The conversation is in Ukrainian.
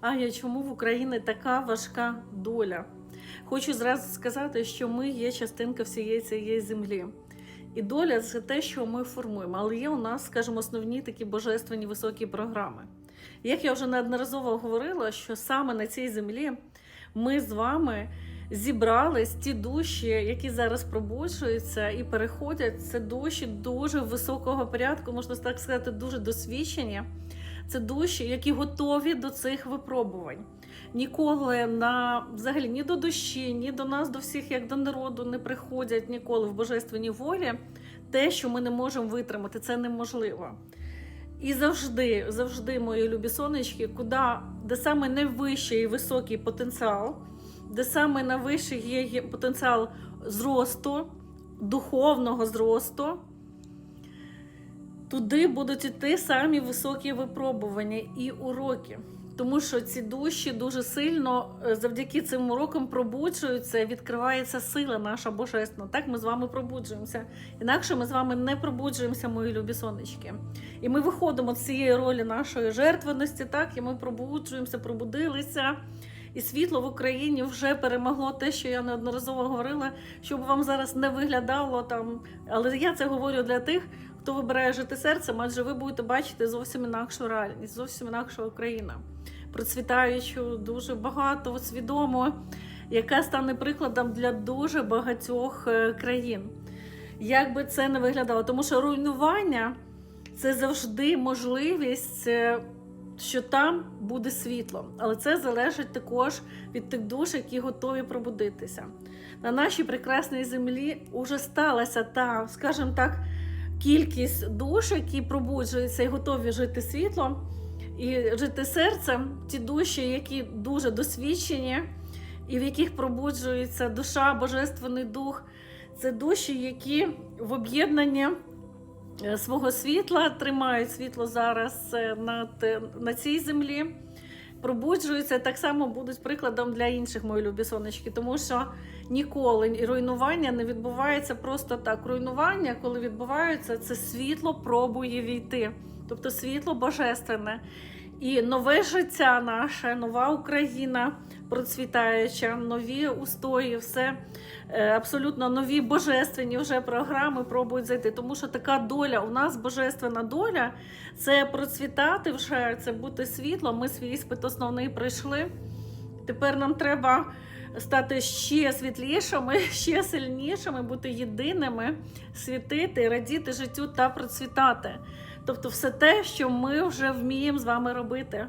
Ая, чому в Україні така важка доля? Хочу зразу сказати, що ми є частинка всієї цієї землі. І доля це те, що ми формуємо. Але є у нас, скажімо, основні такі божественні високі програми. Як я вже неодноразово говорила, що саме на цій землі ми з вами зібрались ті душі, які зараз пробуджуються і переходять. Це душі дуже високого порядку, можна так сказати, дуже досвідчені. Це душі, які готові до цих випробувань. Ніколи на взагалі ні до душі, ні до нас, до всіх, як до народу, не приходять ніколи в божественній волі. Те, що ми не можемо витримати, це неможливо. І завжди, завжди, мої любі сонечки, куди, де саме найвищий і високий потенціал, де саме найвищий є потенціал зросту, духовного зросту, туди будуть іти самі високі випробування і уроки. Тому що ці душі дуже сильно е, завдяки цим урокам пробуджуються, відкривається сила наша божественна. Так ми з вами пробуджуємося. Інакше ми з вами не пробуджуємося, мої любі сонечки. І ми виходимо з цієї ролі нашої жертвеності, так, і ми пробуджуємося, пробудилися. І світло в Україні вже перемогло те, що я неодноразово говорила, щоб вам зараз не виглядало там. Але я це говорю для тих, хто вибирає жити серцем, адже ви будете бачити зовсім інакшу реальність, зовсім інакшу Україна, процвітаючу, дуже багато, свідомо, яка стане прикладом для дуже багатьох е, країн. Як би це не виглядало, тому що руйнування це завжди можливість. е, що там буде світло, але це залежить також від тих душ, які готові пробудитися. На нашій прекрасній землі вже сталася та, скажімо так, кількість душ, які пробуджуються і готові жити світлом і жити серцем. Ті душі, які дуже досвідчені, і в яких пробуджується душа, божественний дух. Це душі, які в об'єднанні е, свого світла тримають світло зараз е, над, е, на цій землі. Пробуджуються так само будуть прикладом для інших, мої любі сонечки, тому що ніколи руйнування не відбувається просто так. Руйнування, коли відбувається, це світло пробує війти, тобто світло божественне. І нове життя наше, нова Україна процвітаюча, нові устої, все е, абсолютно нові божественні вже програми пробують зайти. Тому що така доля у нас божественна доля це процвітати вже, це бути світлом. Ми свій іспит основний пройшли. Тепер нам треба стати ще світлішими, ще сильнішими, бути єдиними, світити, радіти життю та процвітати. Тобто, все те, що ми вже вміємо з вами робити.